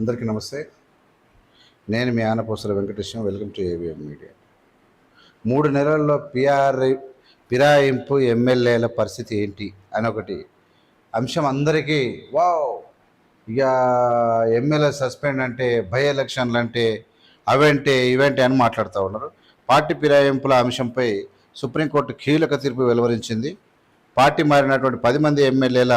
అందరికీ నమస్తే. నేను మీ Anaposala Venkateswaram welcome to AVM media మూడు నెలల్లో పిఆర్ ఫిరాయింపు ఎమ్మెల్యేల పరిస్థితి ఏంటి అని ఒకటి అంశం అందరికీ వావ్! ఇక ఎమ్మెల్యే సస్పెండ్ అంటే బై ఎలక్షన్లు అంటే అవంటే ఇవంటే అని మాట్లాడుతూ ఉన్నారు. పార్టీ ఫిరాయింపుల అంశంపై సుప్రీంకోర్టు కీలక తీర్పు వెలువరించింది. పార్టీ మారినటువంటి పది మంది ఎమ్మెల్యేల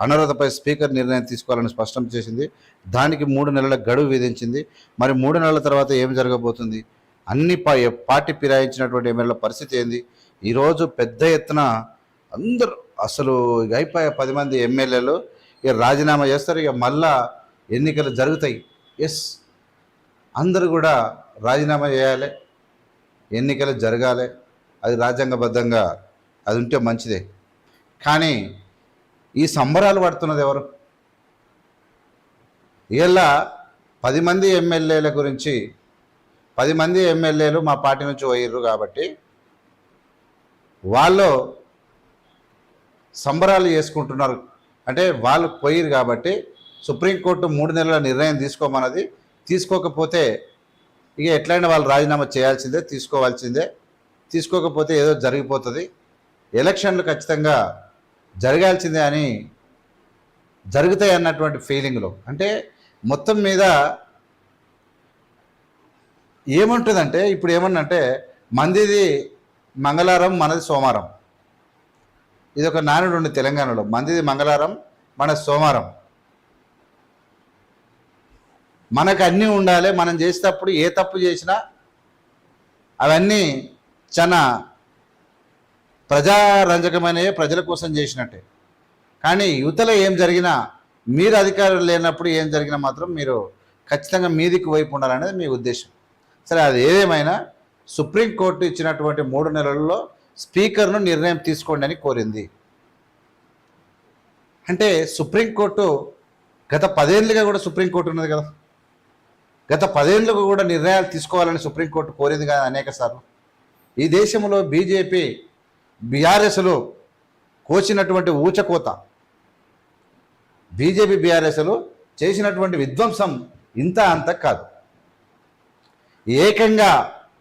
అనర్హతపై స్పీకర్ నిర్ణయం తీసుకోవాలని స్పష్టం చేసింది. దానికి మూడు నెలల గడువు విధించింది. మరి మూడు నెలల తర్వాత ఏం జరగబోతుంది? అన్ని పా పార్టీ ఫిరాయించినటువంటి ఎమ్మెల్యేల పరిస్థితి ఏంది? ఈరోజు పెద్ద ఎత్తున అందరూ అసలు ఇక అయిపోయే పది మంది ఎమ్మెల్యేలు ఇక రాజీనామా చేస్తారు. ఇక మళ్ళా ఎన్నికలు జరుగుతాయి. ఎస్. అందరూ కూడా రాజీనామా చేయాలి. ఎన్నికలు జరగాలి. అది రాజ్యాంగబద్ధంగా అది ఉంటే మంచిదే. కానీ ఈ సంబరాలు పడుతున్నది ఎవరు? ఇలా పది మంది ఎమ్మెల్యేల గురించి పది మంది ఎమ్మెల్యేలు మా పార్టీ నుంచి పోయిర్రు కాబట్టి వాళ్ళు సంబరాలు చేసుకుంటున్నారు. అంటే వాళ్ళు పోయిరు కాబట్టి సుప్రీంకోర్టు మూడు నెలల నిర్ణయం తీసుకోమన్నది. తీసుకోకపోతే ఇక ఎట్లయినా వాళ్ళు రాజీనామా చేయాల్సిందే తీసుకోవాల్సిందే. తీసుకోకపోతే ఏదో జరిగిపోతుంది. ఎలక్షన్లు ఖచ్చితంగా జరగాల్సిందే అని జరుగుతాయి అన్నటువంటి ఫీలింగ్లో. అంటే మొత్తం మీద ఏముంటుందంటే ఇప్పుడు ఏమన్నంటే మందిది మంగళవారం మనది సోమవారం. ఇది ఒక నానుడు ఉంది తెలంగాణలో. మందిది మంగళవారం మన సోమవారం. మనకు అన్నీ ఉండాలి మనం చేసేటప్పుడు ఏ తప్పు చేసినా అవన్నీ చాలా ప్రజారంజకమైనవి ప్రజల కోసం చేసినట్టే. కానీ యువతలో ఏం జరిగినా మీరు అధికారులు లేనప్పుడు ఏం జరిగినా మాత్రం మీరు ఖచ్చితంగా మీదికి వైపు ఉండాలనేది మీ ఉద్దేశం. సరే అది ఏదేమైనా సుప్రీంకోర్టు ఇచ్చినటువంటి మూడు నెలల్లో స్పీకర్ను నిర్ణయం తీసుకోండి అని కోరింది. అంటే సుప్రీంకోర్టు గత పదేళ్ళుగా కూడా సుప్రీంకోర్టు ఉన్నది కదా. గత పదేళ్ళకు కూడా నిర్ణయాలు తీసుకోవాలని సుప్రీంకోర్టు కోరింది కదా అనేక సార్లు. ఈ దేశంలో బీజేపీ బీఆర్ఎస్లో కోసినటువంటి ఊచకోత బీజేపీ బీఆర్ఎస్లు చేసినటువంటి విధ్వంసం ఇంత అంత కాదు. ఏకంగా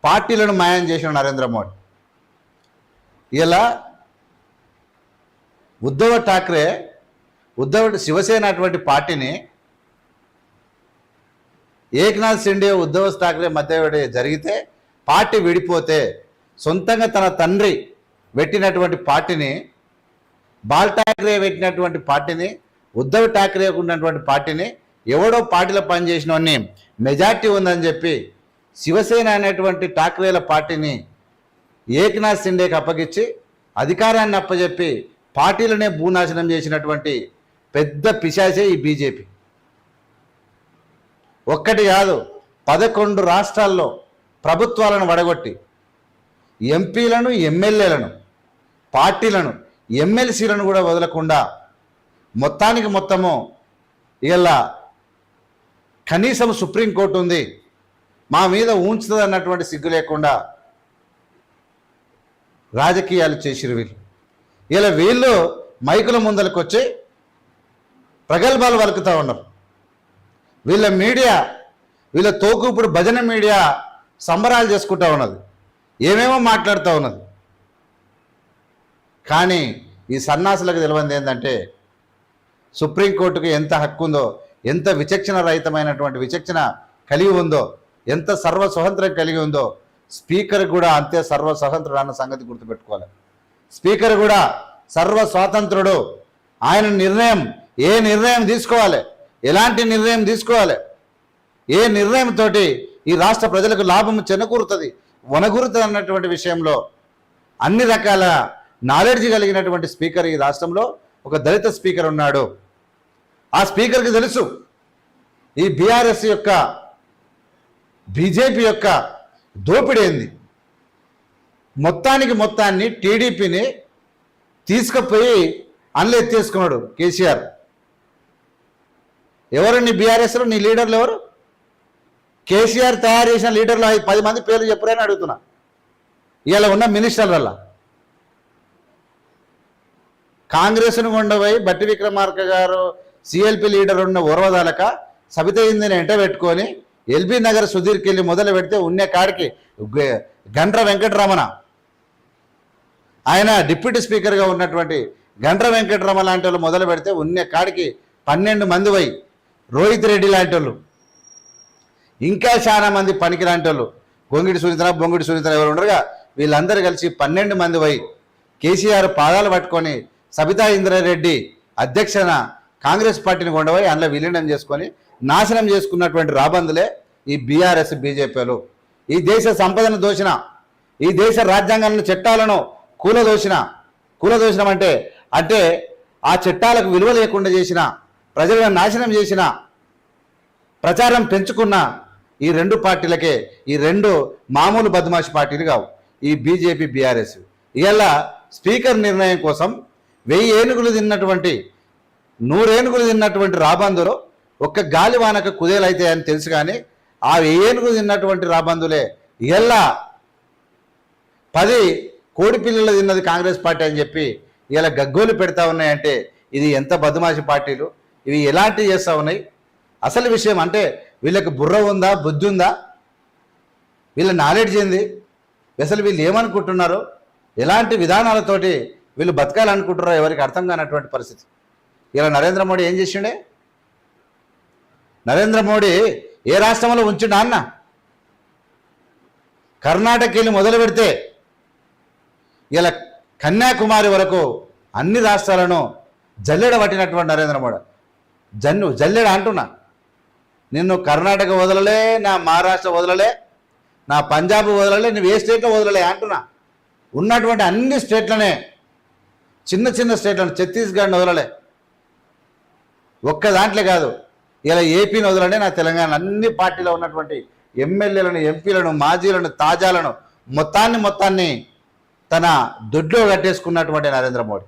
పార్టీలను మాయం చేసిన నరేంద్ర మోడీ. ఇలా ఉద్ధవ్ ఠాక్రే ఉద్ధవ్ శివసేన అటువంటి పార్టీని ఏక్నాథ్ షిండే ఉద్ధవ్ ఠాక్రే మధ్య జరిగితే పార్టీ విడిపోతే సొంతంగా తన తండ్రి పెట్టినటువంటి పార్టీని బాల్ ఠాక్రే పెట్టినటువంటి పార్టీని ఉద్ధవ్ ఠాక్రే ఉన్నటువంటి పార్టీని ఎవడో పార్టీలో పనిచేసినవన్నీ మెజార్టీ ఉందని చెప్పి శివసేన అనేటువంటి ఠాక్రేల పార్టీని ఏకనాథ్ సిండేకి అప్పగించి అధికారాన్ని అప్పజెప్పి పార్టీలనే భూనాశనం చేసినటువంటి పెద్ద పిశాచే ఈ బీజేపీ. ఒక్కటి కాదు పదకొండు రాష్ట్రాల్లో ప్రభుత్వాలను వడగొట్టి ఎంపీలను ఎమ్మెల్యేలను పార్టీలను ఎమ్మెల్సీలను కూడా వదలకుండా మొత్తానికి మొత్తము ఇలా కనీసం సుప్రీంకోర్టు ఉంది. మా మీద ఊంచుతుంది అన్నటువంటి సిగ్గు లేకుండా రాజకీయాలు చేసిరు వీళ్ళు. ఇలా వీళ్ళు మైకుల ముందరకు వచ్చి ప్రగల్భాలు వలుకుతూ ఉన్నారు. వీళ్ళ మీడియా వీళ్ళ తోకూపుడు భజన మీడియా సంబరాలు చేసుకుంటూ ఉన్నది. ఏమేమో మాట్లాడుతూ ఉన్నది. కానీ ఈ సన్నాసులకు తెలియంది ఏంటంటే సుప్రీంకోర్టుకు ఎంత హక్కు ఉందో ఎంత విచక్షణ రహితమైనటువంటి విచక్షణ కలిగి ఉందో ఎంత సర్వ స్వతంత్రం కలిగి ఉందో స్పీకర్ కూడా అంతే సర్వ స్వతంత్రుడు అన్న సంగతి గుర్తుపెట్టుకోవాలి. స్పీకర్ కూడా సర్వ స్వాతంత్రుడు. ఆయన నిర్ణయం ఏ నిర్ణయం తీసుకోవాలి? ఎలాంటి నిర్ణయం తీసుకోవాలి? ఏ నిర్ణయంతో ఈ రాష్ట్ర ప్రజలకు లాభం చెనకూరుతుంది వనగూరుతుంది అన్నటువంటి విషయంలో అన్ని రకాల నాలెడ్జ్ కలిగినటువంటి స్పీకర్ ఈ రాష్ట్రంలో ఒక దళిత స్పీకర్ ఉన్నాడు. ఆ స్పీకర్కి తెలుసు ఈ బీఆర్ఎస్ యొక్క బీజేపీ యొక్క దోపిడేంది మొత్తానికి మొత్తాన్ని టీడీపీని తీసుకుపోయి అందులో ఎత్తేసుకున్నాడు కేసీఆర్. ఎవరు నీ బీఆర్ఎస్లో? నీ లీడర్లు ఎవరు? కేసీఆర్ తయారు చేసిన లీడర్లు ఐదు పది మంది పేర్లు చెప్పరని అడుగుతున్నా. ఇవాళ ఉన్న మినిస్టర్లల్లా. కాంగ్రెస్ను కొండపోయి బట్టి విక్రమార్క గారు సిఎల్పి లీడర్ ఉన్న ఉరవదలక సబిత ఇందిని ఎంట పెట్టుకొని ఎల్బీ నగర్ సుధీర్కి వెళ్ళి మొదలు పెడితే ఉన్నే కాడికి గండ్ర వెంకటరమణ. ఆయన డిప్యూటీ స్పీకర్గా ఉన్నటువంటి గండ్ర వెంకటరమణ లాంటి వాళ్ళు మొదలు పెడితే ఉన్నే కాడికి పన్నెండు మంది పోయి. రోహిత్ రెడ్డి లాంటి వాళ్ళు. ఇంకా చాలా మంది పనికి లాంటి వాళ్ళు. గొంగిడి సునీత బొంగిడి సునీత ఎవరు ఉండరుగా వీళ్ళందరూ కలిసి పన్నెండు మంది పోయి కేసీఆర్ పాదాలు పట్టుకొని సబితా ఇంద్రారెడ్డి అధ్యక్షన కాంగ్రెస్ పార్టీని కొండపోయి అందులో విలీనం చేసుకొని నాశనం చేసుకున్నటువంటి రాబందులే ఈ బీఆర్ఎస్ బీజేపీలు. ఈ దేశ సంపదను దోషిన ఈ దేశ రాజ్యాంగాలను చట్టాలను కూలదోషిన కూలదోషణం అంటే అంటే ఆ చట్టాలకు విలువ లేకుండా చేసిన ప్రజలను నాశనం చేసిన ప్రచారం పెంచుకున్న ఈ రెండు పార్టీలకే ఈ రెండు మామూలు బద్మాషి పార్టీలు కావు. ఈ బీజేపీ బీఆర్ఎస్. ఇవాళ స్పీకర్ నిర్ణయం కోసం వెయ్యి ఏనుగులు తిన్నటువంటి నూరేనుగులు తిన్నటువంటి రాబందులో ఒక్క గాలివానక కుదేలు అవుతాయని తెలుసు కానీ ఆ వెయ్యి ఏనుగులు తిన్నటువంటి రాబందులే ఇలా పది కోడి పిల్లలు తిన్నది కాంగ్రెస్ పార్టీ అని చెప్పి ఇలా గగ్గోలు పెడతా ఉన్నాయంటే ఇది ఎంత బదుమాషి పార్టీలు? ఇవి ఎలాంటివి చేస్తూ ఉన్నాయి? అసలు విషయం అంటే వీళ్ళకి బుర్ర ఉందా బుద్ధి ఉందా? వీళ్ళ నాలెడ్జ్ ఏంది? అసలు వీళ్ళు ఏమనుకుంటున్నారు? ఎలాంటి విధానాలతోటి వీళ్ళు బతకాలనుకుంటారో ఎవరికి అర్థం కానటువంటి పరిస్థితి. ఇలా నరేంద్ర మోడీ ఏం చేసిండే? నరేంద్ర మోడీ ఏ రాష్ట్రంలో ఉంచిండా అన్న? కర్ణాటక వెళ్ళి మొదలు పెడితే ఇలా కన్యాకుమారి వరకు అన్ని రాష్ట్రాలను జల్లెడ పట్టినటువంటి నరేంద్ర మోడీ. జన్ను జల్లెడ అంటున్నా. నిన్ను కర్ణాటక వదలలే నా మహారాష్ట్ర వదలలే నా పంజాబ్ వదలలే నువ్వు ఏ స్టేట్లో వదలలే అంటున్నా. ఉన్నటువంటి అన్ని స్టేట్లనే చిన్న చిన్న స్టేట్లను ఛత్తీస్గఢ్ని వదలలే. ఒక్క దాంట్లో కాదు. ఇలా ఏపీని వదలండి నా తెలంగాణ అన్ని పార్టీలో ఉన్నటువంటి ఎమ్మెల్యేలను ఎంపీలను మాజీలను తాజాలను మొత్తాన్ని మొత్తాన్ని తన దొడ్లో కట్టేసుకున్నటువంటి నరేంద్ర మోడీ.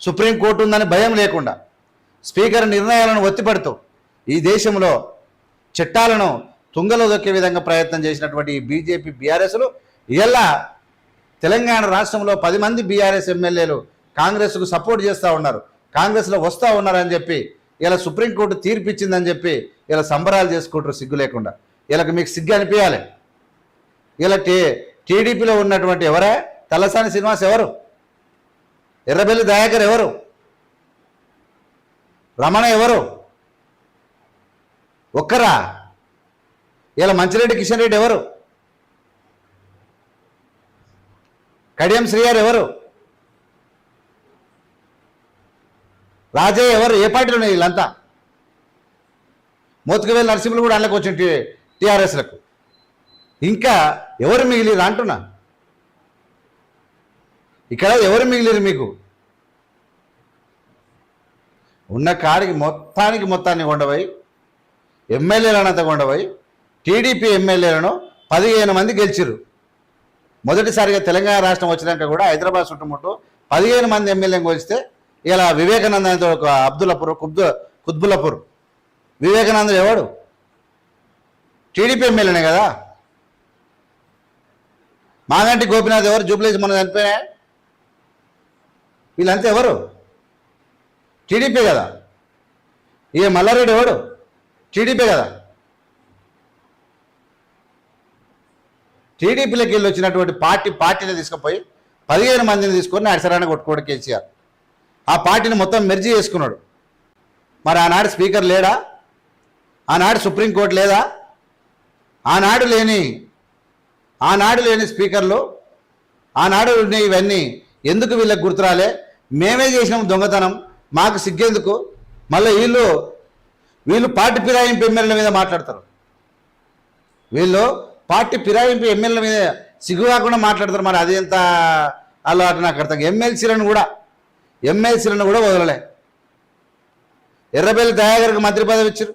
సుప్రీంకోర్టు ఉందని భయం లేకుండా స్పీకర్ నిర్ణయాలను ఒత్తిపడుతూ ఈ దేశంలో చట్టాలను తుంగలో దొక్కే విధంగా ప్రయత్నం చేసినటువంటి ఈ బీజేపీ బీఆర్ఎస్లు ఇలా తెలంగాణ రాష్ట్రంలో పది మంది బీఆర్ఎస్ ఎమ్మెల్యేలు కాంగ్రెస్కు సపోర్ట్ చేస్తూ ఉన్నారు. కాంగ్రెస్లో వస్తూ ఉన్నారని చెప్పి ఇలా సుప్రీంకోర్టు తీర్పు ఇచ్చిందని చెప్పి ఇలా సంబరాలు చేసుకుంటారు సిగ్గు లేకుండా. వీళ్ళకి మీకు సిగ్గు అనిపించాలి ఇలా టీ టీడీపీలో ఉన్నటువంటి ఎవరా? తలసాని శ్రీనివాస్ ఎవరు? ఎర్రబెల్లి దయాకర్ ఎవరు? రమణ ఎవరు? ఒక్కరా? ఇలా మంచిరెడ్డి కిషన్ రెడ్డి ఎవరు? కడియం శ్రీగారు ఎవరు? రాజయ్య ఎవరు? ఏ పార్టీలు ఉన్నాయి వీళ్ళంతా? మోతుకవేలు నరసింహులు కూడా అందులోకి వచ్చిన టీఆర్ఎస్లకు. ఇంకా ఎవరు మిగిలిరు అంటున్నా? ఇక్కడ ఎవరు మిగిలిరు మీకు? ఉన్న కాడికి మొత్తానికి మొత్తాన్ని కొండపోయి ఎమ్మెల్యేలనంత కొండపోయి టీడీపీ ఎమ్మెల్యేలను పదిహేను మంది గెలిచిరు మొదటిసారిగా తెలంగాణ రాష్ట్రం వచ్చినాక కూడా హైదరాబాద్ చుట్టుముట్టు పదిహేను మంది ఎమ్మెల్యేని గెలిస్తే ఇలా వివేకానంద ఒక అబ్దుల్లాపూర్ కుబ్దు కుత్బుల్లాపూర్. వివేకానందుడు ఎవడు? టీడీపీ ఎమ్మెల్యేనే కదా? మాగంటి గోపినాథ్ ఎవరు? జూబ్లీస్ మొన్న చనిపోయినా వీళ్ళంతా ఎవరు? టీడీపీ కదా. ఇక మల్లారెడ్డి ఎవడు? టీడీపీ కదా. టీడీపీలోకి వెళ్ళి వచ్చినటువంటి పార్టీ పార్టీని తీసుకుపోయి పదిహేను మందిని తీసుకొని అడిసరాన్ని కొట్టుకోడు కేసీఆర్. ఆ పార్టీని మొత్తం మెర్జీ చేసుకున్నాడు. మరి ఆనాడు స్పీకర్ లేడా? ఆనాడు సుప్రీంకోర్టు లేదా? ఆనాడు లేని ఆనాడు లేని స్పీకర్లు ఆనాడు ఇవన్నీ ఎందుకు వీళ్ళకి గుర్తురాలే? మేమే చేసినాం దొంగతనం మాకు సిగ్గేందుకు? మళ్ళీ వీళ్ళు వీళ్ళు పార్టీ పిరాయింపు ఎమ్మెల్యేల మీద మాట్లాడతారు. వీళ్ళు పార్టీ ఫిరాయింపు ఎమ్మెల్యేల మీద సిగ్గు కాకుండా మాట్లాడతారు. మరి అది ఎంత అలవాటు నాకు అర్థం ఎమ్మెల్సీలను కూడా ఎమ్మెల్సీలను కూడా వదలలే. ఎర్రబెల్లి దయాగర్కి మంత్రి పదవి ఇచ్చారు.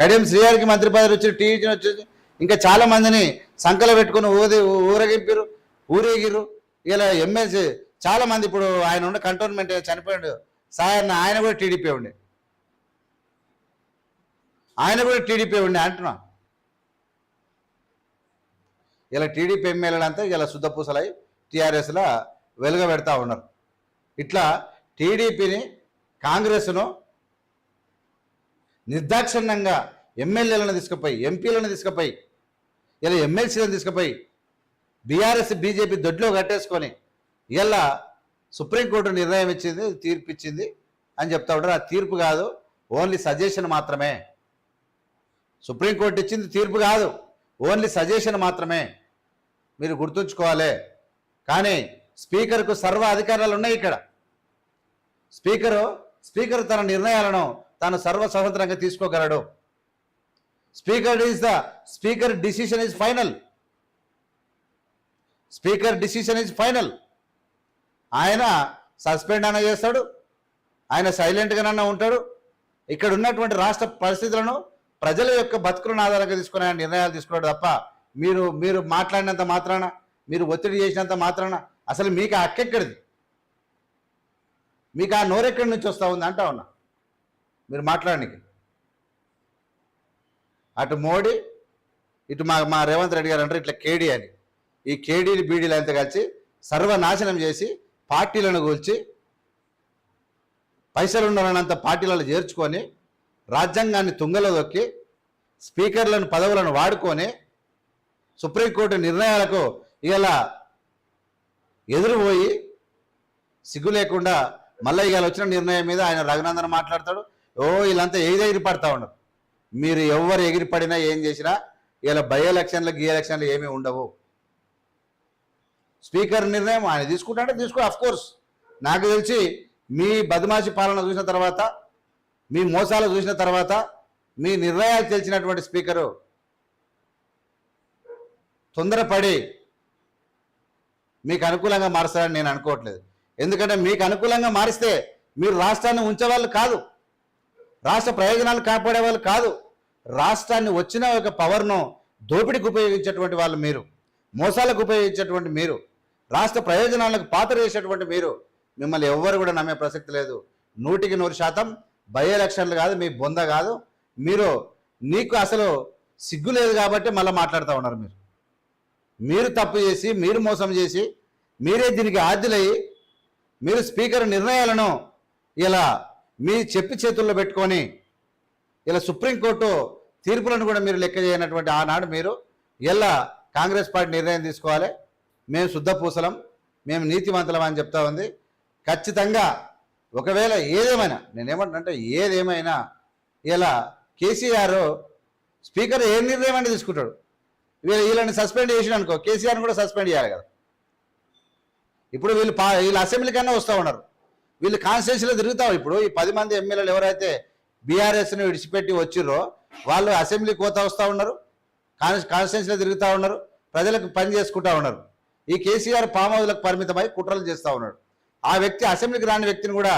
కడియం శ్రీగారికి మంత్రి పదవి వచ్చారు టీవీ వచ్చారు ఇంకా చాలా మందిని సంకల పెట్టుకుని ఊది ఊరేగింపారు ఊరేగిర్రు. ఇలా ఎమ్మెల్సీ చాలా మంది ఇప్పుడు ఆయన ఉండే కంటోన్మెంట్ చనిపోయాడు. సాయన్న ఆయన కూడా టీడీపీ ఉండే. ఆయన కూడా టీడీపీ ఉండే అంటున్నా. ఇలా టీడీపీ ఎమ్మెల్యేలంతా ఇలా శుద్ధపూసలై టీఆర్ఎస్లో వెలుగబెడతా ఉన్నారు. ఇట్లా టీడీపీని కాంగ్రెస్ను నిర్దాక్షిణ్యంగా ఎమ్మెల్యేలను తీసుకుపోయి ఎంపీలను తీసుకుపోయి ఇలా ఎమ్మెల్సీలను తీసుకుపోయి బీఆర్ఎస్ బీజేపీ దొడ్లో కట్టేసుకొని ఇలా సుప్రీంకోర్టు నిర్ణయం ఇచ్చింది తీర్పు ఇచ్చింది అని చెప్తా ఉంటారు. ఆ తీర్పు కాదు ఓన్లీ సజెషన్ మాత్రమే. సుప్రీంకోర్టు ఇచ్చింది తీర్పు కాదు ఓన్లీ సజెషన్ మాత్రమే. మీరు గుర్తుంచుకోవాలి. కానీ స్పీకర్కు సర్వ అధికారాలు ఉన్నాయి ఇక్కడ. స్పీకరు స్పీకర్ తన నిర్ణయాలను తాను సర్వ స్వతంత్రంగా తీసుకోగలడు. Speaker is the speaker decision is final. Speaker decision is final. ఆయన సస్పెండ్ అన్న చేస్తాడు. ఆయన సైలెంట్గానన్నా ఉంటాడు. ఇక్కడ ఉన్నటువంటి రాష్ట్ర పరిస్థితులను ప్రజల యొక్క బతుకులను ఆధారంగా తీసుకుని ఆయన నిర్ణయాలు తీసుకున్నాడు తప్ప మీరు మీరు మాట్లాడినంత మాత్రాన మీరు ఒత్తిడి చేసినంత మాత్రాన అసలు మీకు ఆ హక్కెక్కడిది మీకు ఆ నోరెక్కడి నుంచి వస్తూ ఉంది అంటా ఉన్నా? మీరు మాట్లాడడానికి అటు మోడీ ఇటు మా మా రేవంత్ రెడ్డి గారు అంటారు ఇట్లా కేడీ అని. ఈ కేడీలు బీడీలు అంతా కలిసి సర్వనాశనం చేసి పార్టీలను కూల్చి పైసలు ఉండాలన్నంత పార్టీలలో చేర్చుకొని రాజ్యాంగాన్ని తుంగలో దొక్కి స్పీకర్లను పదవులను వాడుకొని సుప్రీంకోర్టు నిర్ణయాలకు ఇలా ఎదురుపోయి సిగ్గు లేకుండా మళ్ళీ ఇవాళ వచ్చిన నిర్ణయం మీద ఆయన రఘునందన్ మాట్లాడతాడు. ఓ వీళ్ళంతా ఏది ఎగిరిపడతా ఉండరు మీరు ఎవరు ఎగిరిపడినా ఏం చేసినా ఇలా బై ఎలక్షన్లు గీ ఎలక్షన్లు ఏమీ ఉండవు. స్పీకర్ నిర్ణయం ఆయన తీసుకుంటాడే తీసుకో అఫ్ కోర్స్ నాకు తెలిసి మీ బదమాషి పాలన చూసిన తర్వాత మీ మోసాలు చూసిన తర్వాత మీ నిర్ణయాలు తెలిసినటువంటి స్పీకరు తొందరపడి మీకు అనుకూలంగా మారుస్తారని నేను అనుకోవట్లేదు. ఎందుకంటే మీకు అనుకూలంగా మారిస్తే మీరు రాష్ట్రాన్ని ఉంచేవాళ్ళు కాదు. రాష్ట్ర ప్రయోజనాలు కాపాడే వాళ్ళు కాదు. రాష్ట్రాన్ని వచ్చిన ఒక పవర్ను దోపిడీకి ఉపయోగించేటువంటి వాళ్ళు మీరు. మోసాలకు ఉపయోగించేటువంటి మీరు. రాష్ట్ర ప్రయోజనాలకు పాత్ర చేసేటువంటి మీరు. మిమ్మల్ని ఎవ్వరు కూడా నమ్మే ప్రసక్తి లేదు. నూటికి నూరు శాతం బై ఎలక్షన్లు కాదు మీ బొంద కాదు. మీరు నీకు అసలు సిగ్గు లేదు కాబట్టి మళ్ళీ మాట్లాడుతూ ఉన్నారు మీరు. మీరు తప్పు చేసి మీరు మోసం చేసి మీరే దీనికి ఆద్యులయ్యి మీరు స్పీకర్ నిర్ణయాలను ఇలా మీ చెప్పి చేతుల్లో పెట్టుకొని ఇలా సుప్రీంకోర్టు తీర్పులను కూడా మీరు లెక్క చేయనటువంటి ఆనాడు మీరు ఇలా కాంగ్రెస్ పార్టీ నిర్ణయం తీసుకోవాలి? మేము శుద్ధ పూసలం మేము నీతివంతులం అని చెప్తా ఉంది. ఖచ్చితంగా ఒకవేళ ఏదేమైనా నేనేమంటానంటే ఏదేమైనా ఇలా కేసీఆర్ స్పీకర్ ఏ నిర్ణయం అంటే తీసుకుంటాడు? వీళ్ళు వీళ్ళని సస్పెండ్ చేసిన అనుకో కేసీఆర్ని కూడా సస్పెండ్ చేయాలి కదా. ఇప్పుడు వీళ్ళు పా వీళ్ళు అసెంబ్లీ కన్నా వస్తూ ఉన్నారు. వీళ్ళు కాన్స్టిట్యూన్సీలో తిరుగుతాం ఇప్పుడు. ఈ పది మంది ఎమ్మెల్యేలు ఎవరైతే బీఆర్ఎస్ని విడిచిపెట్టి వచ్చిర్రో వాళ్ళు అసెంబ్లీ కోత వస్తూ ఉన్నారు కాన్ కాన్స్టిట్యూన్సీలో తిరుగుతూ ఉన్నారు ప్రజలకు పని చేసుకుంటా ఉన్నారు. ఈ కేసీఆర్ ఫామ్ పరిమితమై కుట్రలు చేస్తూ ఉన్నాడు. ఆ వ్యక్తి అసెంబ్లీకి రాని వ్యక్తిని కూడా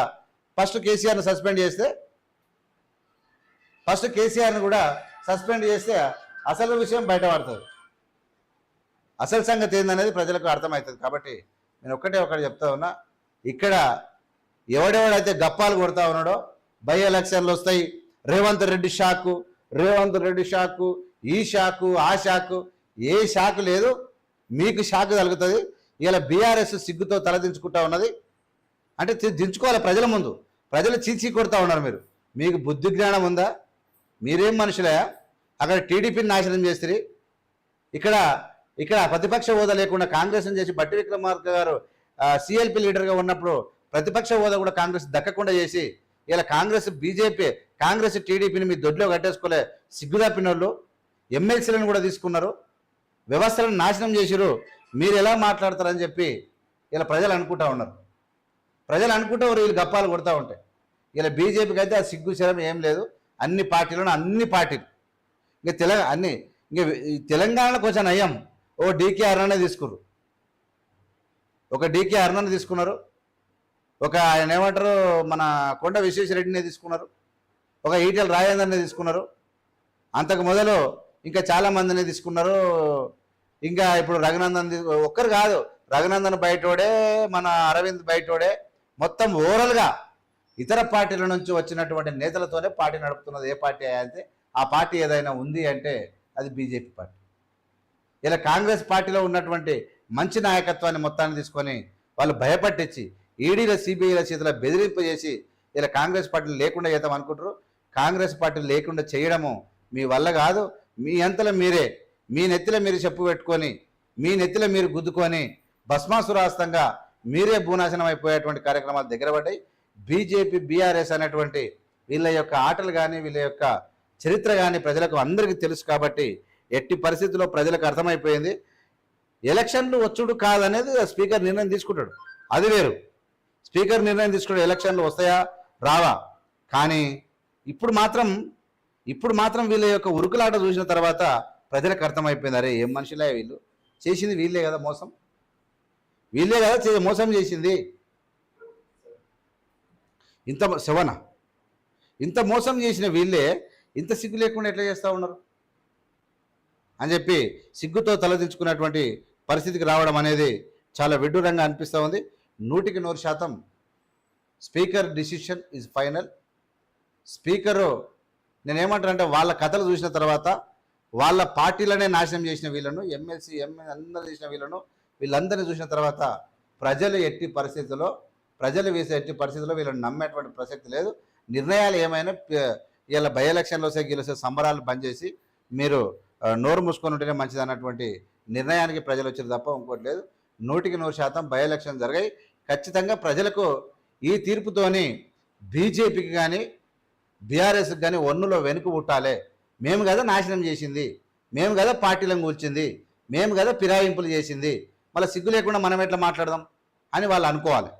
ఫస్ట్ కేసీఆర్ని సస్పెండ్ చేస్తే ఫస్ట్ కేసీఆర్ని కూడా సస్పెండ్ చేస్తే అసలు విషయం బయటపడుతుంది. అసలు సంగతి ఏందనేది ప్రజలకు అర్థమవుతుంది. కాబట్టి నేను ఒక్కటే ఒకటి చెప్తా ఉన్నా ఇక్కడ ఎవడెవడైతే గప్పాలు కొడతా ఉన్నాడో బై ఎలక్షన్లు వస్తాయి. రేవంత్ రెడ్డి షాకు రేవంత్ రెడ్డి షాకు ఈ షాకు ఆ షాకు ఏ షాకు లేదు. మీకు షాకు కలుగుతుంది ఇలా బీఆర్ఎస్ సిగ్గుతో తలదించుకుంటా ఉన్నది. అంటే దించుకోవాలి ప్రజల ముందు. ప్రజలు చీచీ కొడతా ఉన్నారు మీరు. మీకు బుద్ధి జ్ఞానం ఉందా? మీరేం మనుషులయా అక్కడ టీడీపీని నాశనం చేస్తారు ఇక్కడ ఇక్కడ ప్రతిపక్ష హోదా లేకుండా కాంగ్రెస్ చేసి బట్టి విక్రమార్క గారు సిఎల్పి లీడర్గా ఉన్నప్పుడు ప్రతిపక్ష హోదా కూడా కాంగ్రెస్ దక్కకుండా చేసి ఇలా కాంగ్రెస్ బీజేపీ కాంగ్రెస్ టీడీపీని మీ దొడ్లో కట్టేసుకోలే సిగ్గుదాపిన వాళ్ళు ఎమ్మెల్సీలను కూడా తీసుకున్నారు. వ్యవస్థలను నాశనం చేసిరు. మీరు ఎలా మాట్లాడతారని చెప్పి ఇలా ప్రజలు అనుకుంటా ఉన్నారు. ప్రజలు అనుకుంటా వీళ్ళు గప్పాలు కొడతా ఉంటాయి ఇలా బీజేపీకి అయితే ఆ సిగ్గు శరం ఏం లేదు. అన్ని పార్టీలను అన్ని పార్టీలు. ఇంకా తెలంగాణ అన్ని ఇంకా ఈ తెలంగాణలో కొంచెం నయం. ఓ డీకే అరుణనే తీసుకున్నారు ఒక డీకే అరుణని తీసుకున్నారు. ఒక ఆయన ఏమంటారు మన కొండ విశ్వేశ్వరరెడ్డిని తీసుకున్నారు. ఒక ఈటెల రాజేందర్ని తీసుకున్నారు. అంతకు మొదలు ఇంకా చాలామందిని తీసుకున్నారు. ఇంకా ఇప్పుడు రఘునందన్ ఒక్కరు కాదు రఘునందన్ బయటోడే మన అరవింద్ బయటోడే మొత్తం ఓవరాల్గా ఇతర పార్టీల నుంచి వచ్చినటువంటి నేతలతోనే పార్టీ నడుపుతున్నది ఏ పార్టీ అయితే ఆ పార్టీ ఏదైనా ఉంది అంటే అది బీజేపీ పార్టీ. ఇలా కాంగ్రెస్ పార్టీలో ఉన్నటువంటి మంచి నాయకత్వాన్ని మొత్తాన్ని తీసుకొని వాళ్ళు భయపట్టించి ఈడీల సిబిఐల చేతిలో బెదిరింపు చేసి ఇలా కాంగ్రెస్ పార్టీలు లేకుండా చేద్దాం అనుకుంటారు. కాంగ్రెస్ పార్టీలు లేకుండా చేయడము మీ వల్ల కాదు. మీ అంతలో మీరే మీ నెత్తిలో మీరు చెప్పు పెట్టుకొని మీ నెత్తిలో మీరు గుద్దుకొని భస్మాసురాస్తంగా మీరే భూనాశనం అయిపోయేటువంటి కార్యక్రమాలు దగ్గర పడ్డాయి. బీజేపీ బీఆర్ఎస్ అనేటువంటి వీళ్ళ యొక్క ఆటలు కానీ వీళ్ళ యొక్క చరిత్ర కానీ ప్రజలకు అందరికీ తెలుసు కాబట్టి ఎట్టి పరిస్థితుల్లో ప్రజలకు అర్థమైపోయింది. ఎలక్షన్లు వచ్చుడు కాదనేది స్పీకర్ నిర్ణయం తీసుకుంటాడు. అది వేరు. స్పీకర్ నిర్ణయం తీసుకుంటాడు ఎలక్షన్లు వస్తాయా? రావా. కానీ ఇప్పుడు మాత్రం ఇప్పుడు మాత్రం వీళ్ళ యొక్క ఉరుకులాట చూసిన తర్వాత ప్రజలకు అర్థమైపోయింది. అరే ఏం మనుషులే వీళ్ళు? చేసింది వీళ్ళే కదా మోసం? వీళ్ళే కదా చే- మోసం చేసింది? ఇంత శవన? ఇంత మోసం చేసిన వీళ్ళే ఇంత సిగ్గు లేకుండా ఎట్లా చేస్తూ ఉన్నారు? అని చెప్పి సిగ్గుతో తలదించుకున్నటువంటి పరిస్థితికి రావడం అనేది చాలా విడ్డూరంగా అనిపిస్తూ ఉంది. నూటికి నూరు శాతం speaker decision is final speaker నేనేమంటానంటే వాళ్ళ కథలు చూసిన తర్వాత వాళ్ళ పార్టీలనే నాశనం చేసిన వీళ్ళను ఎమ్మెల్సీ ఎమ్మెల్యే అందరూ చేసిన వీళ్ళను వీళ్ళందరినీ చూసిన తర్వాత ప్రజలు ఎట్టి పరిస్థితుల్లో ప్రజలు వేసే ఎట్టి పరిస్థితుల్లో వీళ్ళని నమ్మేటువంటి ప్రసక్తి లేదు. నిర్ణయాలు ఏమైనా ఇలా బై ఎలక్షన్లో వస్తే గెలిస్తే సంబరాలు బంద్ చేసి మీరు నోరు మూసుకొని ఉంటేనే మంచిది అన్నటువంటి నిర్ణయానికి ప్రజలు వచ్చారు తప్ప ఇంకోటి లేదు. నూటికి నూరు శాతం బై ఎలక్షన్ జరిగాయి. ఖచ్చితంగా ప్రజలకు ఈ తీర్పుతోని బీజేపీకి కానీ బీఆర్ఎస్కి కానీ ఒన్నులో వెనుక పుట్టాలి. మేము కదా నాశనం చేసింది. మేము కదా పార్టీలను కూల్చింది. మేము కదా ఫిరాయింపులు చేసింది. మళ్ళీ సిగ్గు లేకుండా మనం ఎట్లా మాట్లాడదాం అని వాళ్ళు అనుకోవాలి.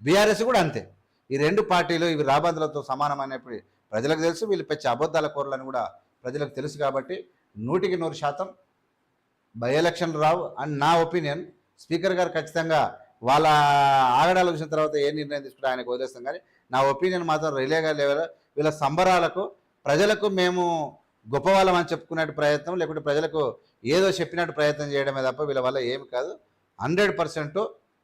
బీఆర్ఎస్ కూడా అంతే. ఈ రెండు పార్టీలు ఇవి రాబందులతో సమానమైనప్పుడు ప్రజలకు తెలుసు వీళ్ళు పెంచే అబద్ధాల కూరలని కూడా ప్రజలకు తెలుసు కాబట్టి నూటికి నూరు శాతం బై ఎలక్షన్లు రావు. అని నా ఒపీనియన్ స్పీకర్ గారు ఖచ్చితంగా వాళ్ళ ఆగడాలు చూసిన తర్వాత ఏ నిర్ణయం తీసుకుంటే ఆయనకు వదిలేస్తాం. కానీ నా ఒపీనియన్ మాత్రం రిలేగా లెవెల్ వీళ్ళ సంబరాలకు ప్రజలకు మేము గొప్పవాళ్ళం అని చెప్పుకునే ప్రయత్నం లేకుంటే ప్రజలకు ఏదో చెప్పినట్టు ప్రయత్నం చేయడమే తప్ప వీళ్ళ వల్ల ఏమి కాదు. హండ్రెడ్ పర్సెంట్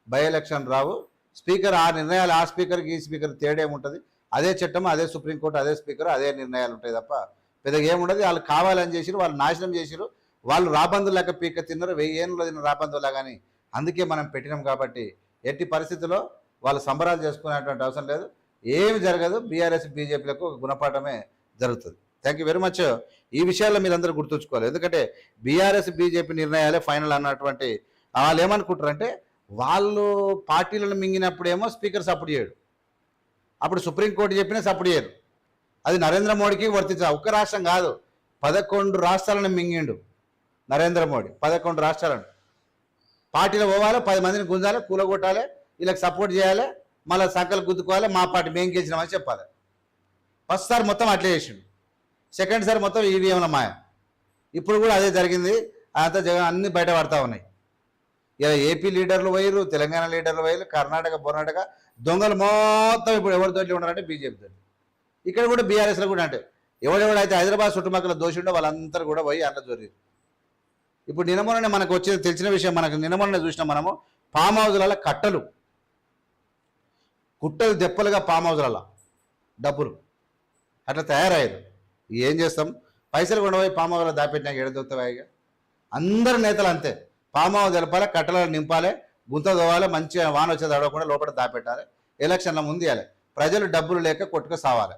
బై ఎలక్షన్ రావు. స్పీకర్ ఆ నిర్ణయాలు ఆ స్పీకర్కి ఈ స్పీకర్ తేడా ఉంటుంది అదే చట్టం అదే సుప్రీంకోర్టు అదే స్పీకర్ అదే నిర్ణయాలు ఉంటాయి తప్ప పెద్దగా ఏముండదు వాళ్ళు కావాలని చేసిరు వాళ్ళు నాశనం చేసిరు. వాళ్ళు రాబందు లేక పీక తిన్నారు వెయ్యి ఏళ్ళలో తిన్న రాబందులా కానీ అందుకే మనం పెట్టినాం కాబట్టి ఎట్టి పరిస్థితుల్లో వాళ్ళు సంబరాలు చేసుకునేటువంటి అవసరం లేదు. ఏమి జరగదు. బీఆర్ఎస్ బీజేపీలకు ఒక గుణపాఠమే జరుగుతుంది. థ్యాంక్ యూ వెరీ మచ్ ఈ విషయాల్లో మీరందరూ గుర్తుంచుకోవాలి. ఎందుకంటే బీఆర్ఎస్ బీజేపీ నిర్ణయాలే ఫైనల్ అన్నటువంటి వాళ్ళు ఏమనుకుంటారంటే వాళ్ళు పార్టీలను మింగినప్పుడేమో స్పీకర్ సపోర్ట్ చేయడు. అప్పుడు సుప్రీంకోర్టు చెప్పినా సపోర్ట్ చేయరు. అది నరేంద్ర మోడీకి వర్తించదు. ఒక్క రాష్ట్రం కాదు. పదకొండు రాష్ట్రాలను మింగిండు నరేంద్ర మోడీ. పదకొండు రాష్ట్రాలను. పార్టీలో పోవాలి పది మందిని గుంజాలి కూలగొట్టాలి వీళ్ళకి సపోర్ట్ చేయాలి మళ్ళీ సంకలు గుద్దుకోవాలి మా పార్టీ మేము గెలిచినామని చెప్పాలి. ఫస్ట్ సార్ మొత్తం అట్లే చేసిండు. సెకండ్ సార్ మొత్తం ఈవీఎంల మాయ. ఇప్పుడు కూడా అదే జరిగింది. అంతా జగన్ అన్ని బయట పడతా ఉన్నాయి. ఇలా ఏపీ లీడర్లు పోయారు తెలంగాణ లీడర్లు పోయారు కర్ణాటక కర్ణాటక దొంగలు మొత్తం ఇప్పుడు ఎవరితో ఉన్నారంటే బీజేపీతో ఇక్కడ కూడా బీఆర్ఎస్లో కూడా అంటే ఎవడెవడైతే హైదరాబాద్ చుట్టుపక్కల దోషుండో వాళ్ళందరూ కూడా పోయి అట్లా జొర్రారు ఇప్పుడు నినమొననే మనకు వచ్చేది తెలిసిన విషయం మనకు నినమొననే చూసినాం మనము పామ్ హౌజులలో కట్టలు. కుట్టలు దెప్పలుగా పామ్ హౌజులలో డబ్బులు. అట్లా తయారయ్యారు. ఏం చేస్తాం? పైసలు కొండపోయి పామ్ హౌజులో దాపెట్టినాక ఎడ దొరుకుతాయిగా అందరు నేతలు అంతే. ఫామ్ హౌస్ తెలపాలి నింపాలి గుంత దోవాలి మంచిగా వాన వచ్చేది అడగకుండా లోపల దాపెట్టాలి ఎలక్షన్ల ముందు ప్రజలు డబ్బులు లేక కొట్టుకు సావాలి.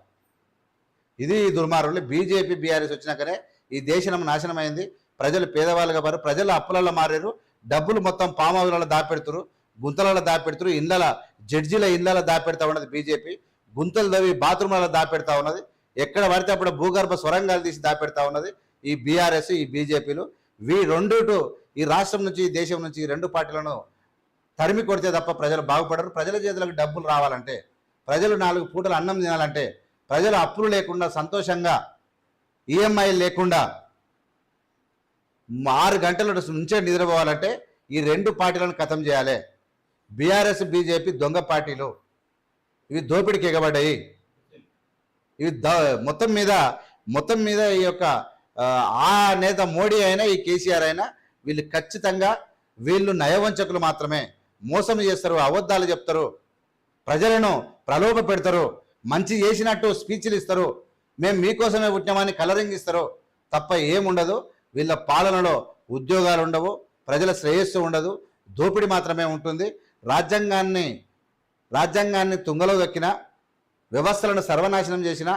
ఇది ఈ దుర్మార్గులు. బీజేపీ బీఆర్ఎస్ వచ్చినాకనే ఈ దేశం నాశనం అయింది ప్రజలు పేదవాళ్ళుగా మారు ప్రజలు అప్పులలో మారారు. డబ్బులు మొత్తం పామ్ హౌస్లలో దాపెడుతురు గుంతలలో దాపెడుతురు ఇళ్ళల జడ్జీల ఇళ్ళలో దాపెడతా ఉన్నది బీజేపీ. గుంతలు దవి బాత్రూమ్లలో దాపెడతా ఉన్నది. ఎక్కడ పడితే అప్పుడు భూగర్భ సొరంగాలు తీసి దాపెడతా ఉన్నది ఈ బీఆర్ఎస్ ఈ బీజేపీలు. వీ రెండు ఈ రాష్ట్రం నుంచి ఈ దేశం నుంచి ఈ రెండు పార్టీలను తరిమి కొడితే తప్ప ప్రజలు బాగుపడరు. ప్రజల చేతులకు డబ్బులు రావాలంటే ప్రజలు నాలుగు పూటలు అన్నం తినాలంటే ప్రజలు అప్పులు లేకుండా సంతోషంగా ఈఎంఐ లేకుండా ఆరు గంటల నుంచే నిద్రపోవాలంటే ఈ రెండు పార్టీలను ఖతం చేయాలి. బీఆర్ఎస్ బీజేపీ దొంగ పార్టీలు. ఇవి దోపిడికి ఎగబడ్డాయి. ఇవి మొత్తం మీద మొత్తం మీద ఈ యొక్క ఆ నేత మోడీ అయినా ఈ కేసీఆర్ అయినా వీళ్ళు ఖచ్చితంగా వీళ్ళు నయవంచకులు మాత్రమే. మోసం చేస్తారు అబద్ధాలు చెప్తారు ప్రజలను ప్రలోభ పెడతారు మంచి చేసినట్టు స్పీచ్లు ఇస్తారు మేము మీకోసమే పుట్టినామని కలరింగ్ ఇస్తారు తప్ప ఏముండదు. వీళ్ళ పాలనలో ఉద్యోగాలు ఉండవు ప్రజల శ్రేయస్సు ఉండదు దోపిడీ మాత్రమే ఉంటుంది. రాజ్యాంగాన్ని రాజ్యాంగాన్ని తుంగలో దొక్కిన వ్యవస్థలను సర్వనాశనం చేసిన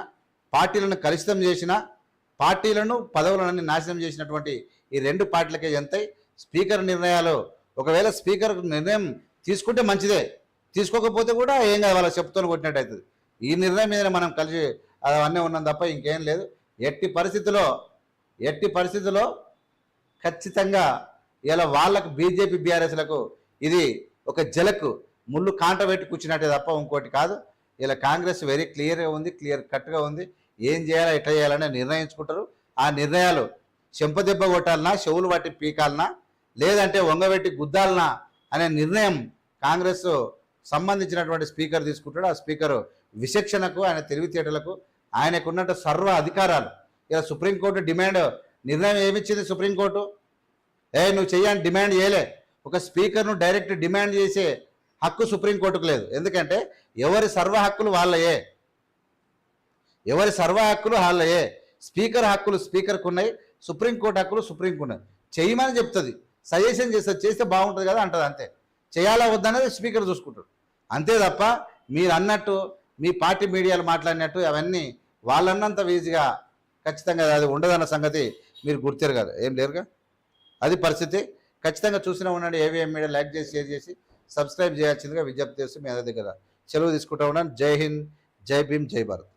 పార్టీలను కలుషితం చేసిన పార్టీలను పదవులను నాశనం చేసినటువంటి ఈ రెండు పార్టీలకే ఎంతై స్పీకర్ నిర్ణయాలు. ఒకవేళ స్పీకర్ నిర్ణయం తీసుకుంటే మంచిదే. తీసుకోకపోతే కూడా ఏం కాదు వాళ్ళ చెప్తూ కొట్టినట్టు అవుతుంది ఈ నిర్ణయం మీద మనం కలిసి అవన్నీ ఉన్నాం తప్ప ఇంకేం లేదు. ఎట్టి పరిస్థితిలో ఎట్టి పరిస్థితిలో ఖచ్చితంగా ఇలా వాళ్ళకు బీజేపీ బీఆర్ఎస్లకు ఇది ఒక జలకు ముళ్ళు కాంట పెట్టి కూర్చున్నట్టే తప్ప ఇంకోటి కాదు. ఇలా కాంగ్రెస్ వెరీ క్లియర్గా ఉంది క్లియర్ కట్గా ఉంది. ఏం చేయాలా ఎట్లా చేయాలనే నిర్ణయించుకుంటారు. ఆ నిర్ణయాలు చెంపదెబ్బ కొట్టాలనా చెవులు పట్టి పీకాలనా లేదంటే వంగబెట్టి గుద్దాలనా అనే నిర్ణయం కాంగ్రెస్ సంబంధించినటువంటి స్పీకర్ తీసుకుంటాడు. ఆ స్పీకర్ విచక్షణకు ఆయన తెలివితేటలకు ఆయనకున్నట్టు సర్వ అధికారాలు. ఇలా సుప్రీంకోర్టు డిమాండ్ నిర్ణయం ఏమిచ్చింది సుప్రీంకోర్టు? ఏ నువ్వు చేయని డిమాండ్ చేయలే. ఒక స్పీకర్ను డైరెక్ట్ డిమాండ్ చేసే హక్కు సుప్రీంకోర్టుకు లేదు. ఎందుకంటే ఎవరి సర్వ హక్కులు వాళ్ళయే. ఎవరి సర్వ హక్కులు వాళ్ళయే. స్పీకర్ హక్కులు స్పీకర్కు ఉన్నాయి. సుప్రీంకోర్టు హక్కులు సుప్రీంకోర్టు చేయమని చెప్తుంది. సజెషన్ చేస్తుంది చేస్తే బాగుంటుంది కదా అంటది అంతే. చేయాలా వద్దనేది స్పీకర్ చూసుకుంటాడు. అంతే తప్ప మీరు అన్నట్టు మీ పార్టీ మీడియాలు మాట్లాడినట్టు అవన్నీ వాళ్ళన్నంత ఈజీగా ఖచ్చితంగా అది ఉండదన్న సంగతి మీరు గుర్తిరు కదా. ఏం లేరుగా? అది పరిస్థితి. ఖచ్చితంగా చూసినా ఉండండి. ఏవిఎం మీడియా లైక్ చేసి షేర్ చేసి సబ్స్క్రైబ్ చేయాల్సిందిగా విజ్ఞప్తి చేస్తూ మీ అందరి దగ్గర సెలవు తీసుకుంటా ఉన్నాను. జై హింద్. జై భీమ్. జై భారత్.